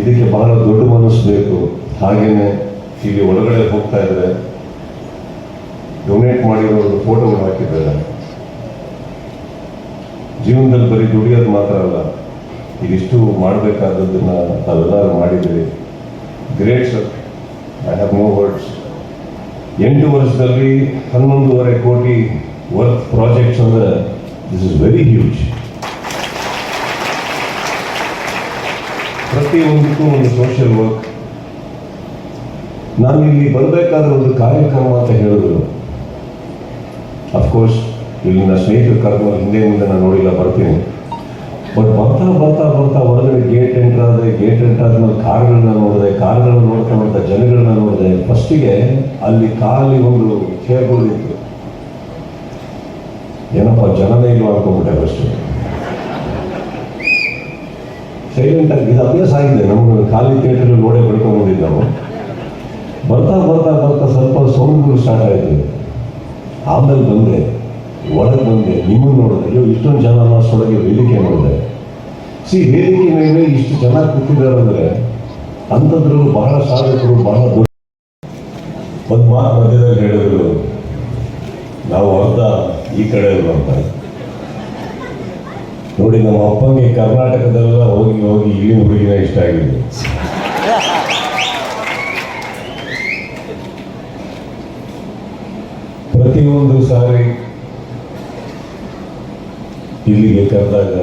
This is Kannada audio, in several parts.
ಇದಕ್ಕೆ ಬಹಳ ದೊಡ್ಡ ಮನಸ್ಸು ಬೇಕು. ಹಾಗೇನೆ ಇಲ್ಲಿ ಒಳಗಡೆ ಹೋಗ್ತಾ ಇದ್ರೆ ಡೊನೇಟ್ ಮಾಡಿರೋ ಒಂದು ಫೋಟೋಗಳು ಹಾಕಿದ್ದಾರೆ. ಜೀವನದಲ್ಲಿ ಬರೀ ದುಡಿಯೋದು ಮಾತ್ರ ಅಲ್ಲ, ಇದಿಷ್ಟು ಮಾಡಬೇಕಾದದ್ದನ್ನ ತಾವೆಲ್ಲರೂ ಮಾಡಿದ್ರಿ great sir I have no words ಎಂಟು ವರ್ಷದಲ್ಲಿ ಹನ್ನೊಂದೂವರೆ ಕೋಟಿ ವರ್ಕ್ ಪ್ರಾಜೆಕ್ಟ್ಸ್ ಅಂದರೆ ದಿಸ್ ಇಸ್ ವೆರಿ ಹ್ಯೂಜ್ ಪ್ರತಿಯೊಂದಕ್ಕೂ ಒಂದು ಸೋಷಿಯಲ್ ವರ್ಕ್ ನಾನು ಇಲ್ಲಿ ಬರಬೇಕಾದ್ರೆ ಒಂದು ಕಾರ್ಯಕ್ರಮ ಅಂತ ಹೇಳಿದ್ರು ಅಫ್ಕೋರ್ಸ್ ಇಲ್ಲಿನ ಸ್ನೇಹಿತರು ಕರ್ಕೊಂಡು ಹಿಂದೆ ಮುಂದೆ ನಾನು ನೋಡಿಲ್ಲ, ಬರ್ತೀನಿ. ಬಟ್ ಬರ್ತಾ ಬರ್ತಾ ಬರ್ತಾ ಹೊರಗಡೆ ಗೇಟ್ ಎಂಟರ್ ಆದರೆ ಗೇಟ್ ಎಂಟರ್ ಆದ್ಮೇಲೆ ಕಾರ್ಗಳನ್ನ ನೋಡಿದೆ, ಕಾರ್ಗಳನ್ನ ನೋಡ್ತಾ ನೋಡ್ತಾ ಜನಗಳನ್ನ ನೋಡಿದೆ. ಫಸ್ಟಿಗೆ ಅಲ್ಲಿ ಕಾಲಿ ಒಂದು ಇತ್ತು. ಏನಪ್ಪ, ಜನನೇ ಇಲ್ವಾ ಅನ್ಕೊಂಡ್ಬಿಟ್ಟೆ ಫಸ್ಟ್ ಸೈಲೆಂಟ್ ಆಗಿ ಇದು ಅಭ್ಯಾಸ ಆಗಿದೆ. ನಮ್ಮ ಖಾಲಿ ಥಿಯೇಟರ್ ನೋಡೆ ಬೆಳ್ಕೊಂಡು ಬಂದಿದ್ದು ನಾವು. ಬರ್ತಾ ಬರ್ತಾ ಬರ್ತಾ ಸ್ವಲ್ಪ ಸೌಂಡ್ಗಳು ಸ್ಟಾರ್ಟ್ ಆಯಿತು. ಆಮೇಲೆ ಬಂದೆ, ಒಳಗೆ ಬಂದೆ ನಿಮ್ಮನ್ನು ನೋಡಿದೆ. ಅಯ್ಯೋ, ಇಷ್ಟೊಂದು ಜನ ಅಷ್ಟೊಳಗೆ ವೇದಿಕೆ ನೋಡಿದೆ. ಸಿ ವೇದಿಕೆ ಮೇಲೆ ಇಷ್ಟು ಜನ ಕೂತಿದ್ದಾರೆ ಅಂದರೆ ಅಂಥದ್ರಲ್ಲೂ ಬಹಳ ಸಾಧಕರು, ಬಹಳ ದೊಡ್ಡ ಒಂದು ಮಾತು ಮಧ್ಯದಲ್ಲಿ ಹೇಳಿದ್ರು. ನಾವು ಅರ್ಧ ಈ ಕಡೆ ಇರು ಅಂತ. ನೋಡಿ, ನಮ್ಮ ಅಪ್ಪಂಗೆ ಕರ್ನಾಟಕದಲ್ಲ ಹೋಗಿ ಹೋಗಿ ಇಲ್ಲಿ ಹುಡುಗಿನ ಇಷ್ಟ ಆಗಿದೆ. ಪ್ರತಿಯೊಂದು ಸಾರಿ ಇಲ್ಲಿಗೆ ಕರೆದಾಗ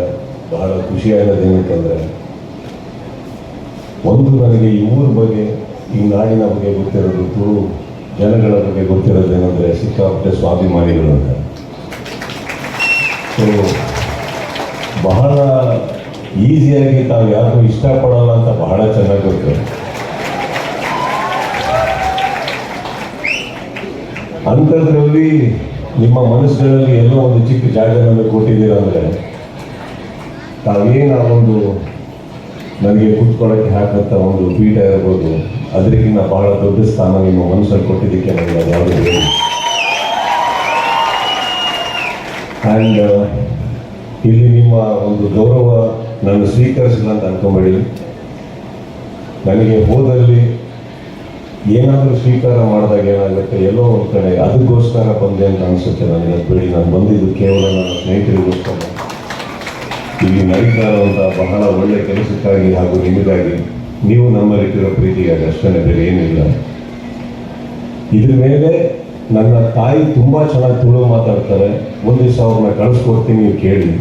ಬಹಳ ಖುಷಿಯಾಗೋದು ಏನಕ್ಕಂದ್ರೆ ಒಂದು ನನಗೆ ಈ ಊರ ಬಗ್ಗೆ, ಈ ನಾಡಿನ ಬಗ್ಗೆ ಗೊತ್ತಿರೋದು ತುಳು ಜನಗಳ ಬಗ್ಗೆ ಗೊತ್ತಿರೋದೇನೆಂದರೆ ಸಿಕ್ಕಾಪಟ್ಟೆ ಸ್ವಾಭಿಮಾನಿಗಳು ಅಂತ. ಸೊ ಬಹಳ ಈಸಿಯಾಗಿ ತಾವು ಯಾರು ಇಷ್ಟಪಡಲ್ಲ ಅಂತ ಬಹಳ ಚೆನ್ನಾಗಿ ಗೊತ್ತು. ಅಂಥದ್ರಲ್ಲಿ ನಿಮ್ಮ ಮನಸ್ಸುಗಳಲ್ಲಿ ಎಲ್ಲೋ ಒಂದು ಚಿಕ್ಕ ಜಾಗ ನಮಗೆ ಕೊಟ್ಟಿದ್ದೀರ ಅಂದರೆ ತಾವೇನು ಒಂದು ನನಗೆ ಕೂತ್ಕೊಳ್ಳೋಕ್ಕೆ ಹಾಕಂತ ಒಂದು ಪೀಠ ಇರ್ಬೋದು, ಅದಕ್ಕಿಂತ ಬಹಳ ದೊಡ್ಡ ಸ್ಥಾನ ನಿಮ್ಮ ಮನಸ್ಸಲ್ಲಿ ಕೊಟ್ಟಿದ್ದಕ್ಕೆ ನನಗೆ ಯಾವುದು ಆ್ಯಂಡ್ ಇಲ್ಲಿ ನಿಮ್ಮ ಒಂದು ಗೌರವ ನಾನು ಸ್ವೀಕರಿಸಿಲ್ಲ ಅಂತ ಅನ್ಕೊಂಬೇಡಿ. ನನಗೆ ಹೋದಲ್ಲಿ ಏನಾದರೂ ಸ್ವೀಕಾರ ಮಾಡಿದಾಗ ಏನಾಗುತ್ತೆ? ಎಲ್ಲೋ ಒಂದು ಕಡೆ ಅದಕ್ಕೋಸ್ಕರ ಬಂದೆ ಅಂತ ಅನಿಸುತ್ತೆ ನನಗೆ. ಬಿಡಿ, ನಾನು ಬಂದಿದ್ದು ಕೇವಲ ನನ್ನ ಸ್ನೇಹಿತರಿಗೋಸ್ಕರ. ಇಲ್ಲಿ ನಡೀತಾ ಬಹಳ ಒಳ್ಳೆ ಕೆಲಸಕ್ಕಾಗಿ ಹಾಗೂ ನಿಮಗಾಗಿ ನೀವು ನಮ್ಮಲ್ಲಿಟ್ಟಿರೋ ಪ್ರೀತಿಗಾಗಿ ಅಷ್ಟೇ ಬೇರೆ ಏನಿಲ್ಲ. ಇದ್ರ ಮೇಲೆ ನನ್ನ ತಾಯಿ ತುಂಬ ಚೆನ್ನಾಗಿ ತುಳು ಮಾತಾಡ್ತಾರೆ. ಒಂದು ದಿವಸ ಅವ್ರನ್ನ ಕಳಿಸ್ಕೊಡ್ತೀನಿ ಕೇಳಿ.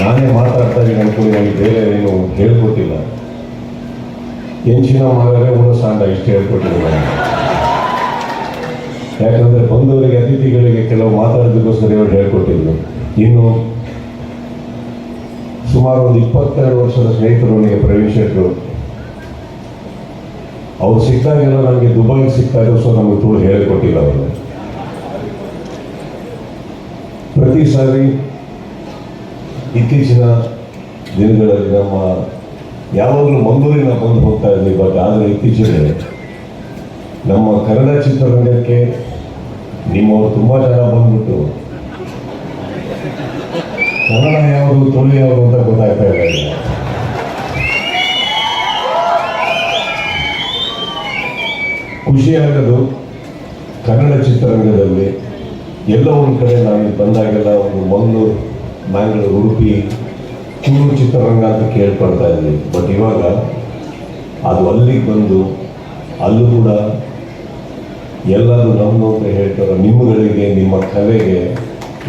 ನಾನೇ ಮಾತಾಡ್ತಾ ಇದ್ದೀನಿ ಅನ್ಕೊಂಡು ನನಗೆ ಬೇರೆ ಏನು ಹೇಳ್ಕೊಟ್ಟಿಲ್ಲ. ಎಂಚಿನ ಮಗರೇ ಉಣ ಸಾಂಡ ಇಷ್ಟು ಹೇಳ್ಕೊಟ್ಟಿಲ್ಲ ಯಾಕಂದ್ರೆ ಬಂದವರಿಗೆ, ಅತಿಥಿಗಳಿಗೆ ಕೆಲವು ಮಾತಾಡೋದಕ್ಕೋಸ್ಕರ ಇವರು ಹೇಳ್ಕೊಟ್ಟಿದ್ರು. ಇನ್ನು ಸುಮಾರು ಒಂದು ಇಪ್ಪತ್ತೆರಡು ವರ್ಷದ ಸ್ನೇಹಿತರು ನನಗೆ ಪ್ರವೀಣ್ ಶೆಟ್ಟರು ಅವ್ರು ಸಿಕ್ಕಾಗೆಲ್ಲ ನನಗೆ ದುಬೈಗೆ ಇರೋ ಸೊ ನಮಗೆ ತುಂಬ ಹೇಳಿಕೊಟ್ಟಿಲ್ಲ ಅವರು. ಪ್ರತಿ ಸಾರಿ ಇತ್ತೀಚಿನ ದಿನಗಳಲ್ಲಿ ನಮ್ಮ ಯಾವಾಗಲೂ ಮಂಗಳೂರಿನ ಬಂದು ಹೋಗ್ತಾ ಇದ್ವಿ ಬಟ್ ಆದರೆ ಇತ್ತೀಚೆಗೆ ನಮ್ಮ ಕನ್ನಡ ಚಿತ್ರರಂಗಕ್ಕೆ ನಿಮ್ಮವರು ತುಂಬ ಜನ ಬಂದ್ಬಿಟ್ಟು ಕನ್ನಡ ಯಾವುದು ತುಳಿ ಯಾವುದು ಅಂತ ಗೊತ್ತಾಗ್ತಾ ಇಲ್ಲ ಖುಷಿಯಾಗೋದು ಕನ್ನಡ ಚಿತ್ರರಂಗದಲ್ಲಿ ಎಲ್ಲ ಒಂದು ಕಡೆ ನಾನು ಬಂದಾಗೆಲ್ಲ ಒಂದು ಮಂಗಳೂರು ಮ್ಯಾಂಗ್ಳೂರು ಉಡುಪಿ, ಚೂರು ಚಿತ್ರರಂಗ ಅಂತ ಕೇಳ್ಕೊಳ್ತಾ ಇದ್ವಿ. ಬಟ್ ಇವಾಗ ಅದು ಅಲ್ಲಿಗೆ ಬಂದು ಅಲ್ಲೂ ಕೂಡ ಎಲ್ಲರೂ ನಮ್ಮ ಅಂತ ಹೇಳ್ತಾರೆ, ನಿಮ್ಮಗಳಿಗೆ, ನಿಮ್ಮ ಕಲೆಗೆ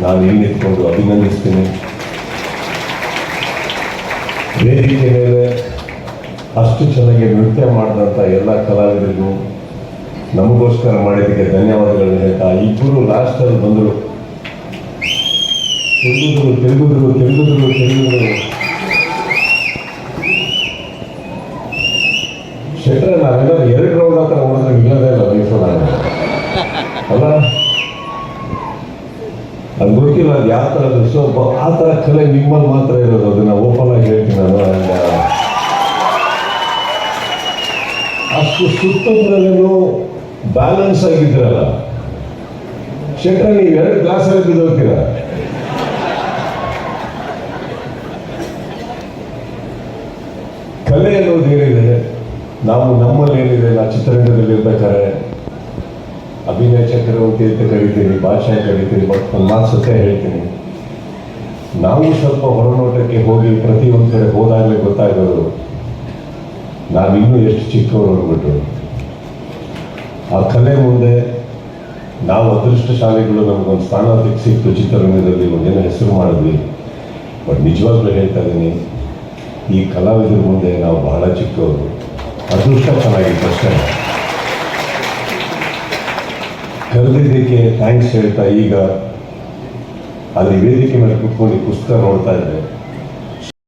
ನಾನು ನಿಂತ್ಕೊಂಡು ಅಭಿನಂದಿಸ್ತೀನಿ. ವೇದಿಕೆ ಮೇಲೆ ಅಷ್ಟು ಚೆನ್ನಾಗಿ ನೃತ್ಯ ಮಾಡಿದಂಥ ಎಲ್ಲ ಕಲಾವಿದರಿಗೂ ನಮಗೋಸ್ಕರ ಮಾಡಿದ್ದಕ್ಕೆ ಧನ್ಯವಾದಗಳನ್ನು ಹೇಳ್ತಾ, ಇಬ್ಬರು ಲಾಸ್ಟಲ್ಲಿ ಬಂದರು. ತಿರುಗಿದ್ರು ತಿರುಗಿದ್ರು ತಿರುಗಿದ್ರು ತಿರುಗಿದ್ರು. ಶೆಟ್ರೆ ನಾವೆಲ್ಲ ಎರಡು ರೌಂಡ್ ಹತ್ರ ಮಾಡಿದ್ರೆ ಇಲ್ಲದೇ ಇಲ್ಲ ಮೈಸೂರು ಅಲ್ಲ? ಅದು ಗೊತ್ತಿಲ್ಲ, ಅದು ಯಾವ ಥರ ಸೊ ಆ ಥರ ಕಲೆ ನಿಮ್ಮಲ್ಲಿ ಮಾತ್ರ ಇರೋದು, ಅದನ್ನ ಓಪನ್ ಆಗಿ ಹೇಳ್ತೀನಿ ನಾನು. ಅಷ್ಟು ಸುತ್ತಮುತ್ತಲೇನು ಬ್ಯಾಲೆನ್ಸ್ ಆಗಿದ್ರಲ್ಲ. ಶೆಟ್ರ, ನೀವು ಎರಡು ಗ್ಲಾಸಲ್ಲಿ ಬಿದ್ದೋಗ್ತೀರ ಕಲೆ ಅನ್ನೋದು ಏನಿದೆ, ನಾವು ನಮ್ಮಲ್ಲಿ ಏನಿದೆ ನಾ ಚಿತ್ರರಂಗದಲ್ಲಿ ಇರ್ಬೇಕಾದ್ರೆ, ಅಭಿನಯ ಚಕ್ರವರ್ತಿ ಅಂತ ಕರಿತೀನಿ, ಭಾಷಾ ಕರಿತೀನಿ ಬಟ್ ನನ್ನ ಹೇಳ್ತೀನಿ. ನಾವು ಸ್ವಲ್ಪ ಹೊರನೋಟಕ್ಕೆ ಹೋಗಿ ಪ್ರತಿಯೊಂದು ಕಡೆ ಹೋದಾಗಲೇ ಗೊತ್ತಾಗೋದು, ನಾವಿನ್ನೂ ಎಷ್ಟು ಚಿಕ್ಕವರು ಅಂದ್ಬಿಟ್ಟು. ಆ ಕಲೆ ಮುಂದೆ ನಾವು ಅದೃಷ್ಟ ಶಾಲೆಗಳು ನಮಗೊಂದು ಸ್ಥಾನ ಸಿಕ್ತು ಚಿತ್ರರಂಗದಲ್ಲಿ ಒಂದೇನ ಹೆಸರು ಮಾಡಿದ್ವಿ. ಬಟ್ ನಿಜವಾಗ್ಲೂ ಹೇಳ್ತಾ ಇದ್ದೀನಿ, ಈ ಕಲಾವಿದರ ಮುಂದೆ ನಾವು ಬಹಳ ಚಿಕ್ಕವರು. ಅದೃಷ್ಟ ಚೆನ್ನಾಗಿತ್ತು ಅಷ್ಟೇ. ಕರೆದಿದ್ದಕ್ಕೆ ಥ್ಯಾಂಕ್ಸ್ ಹೇಳ್ತಾ ಈಗ, ಅಲ್ಲಿ ವೇದಿಕೆ ಮೇಲೆ ಕುತ್ಕೊಂಡು ಪುಸ್ತಕ ನೋಡ್ತಾ ಇದ್ದೆ.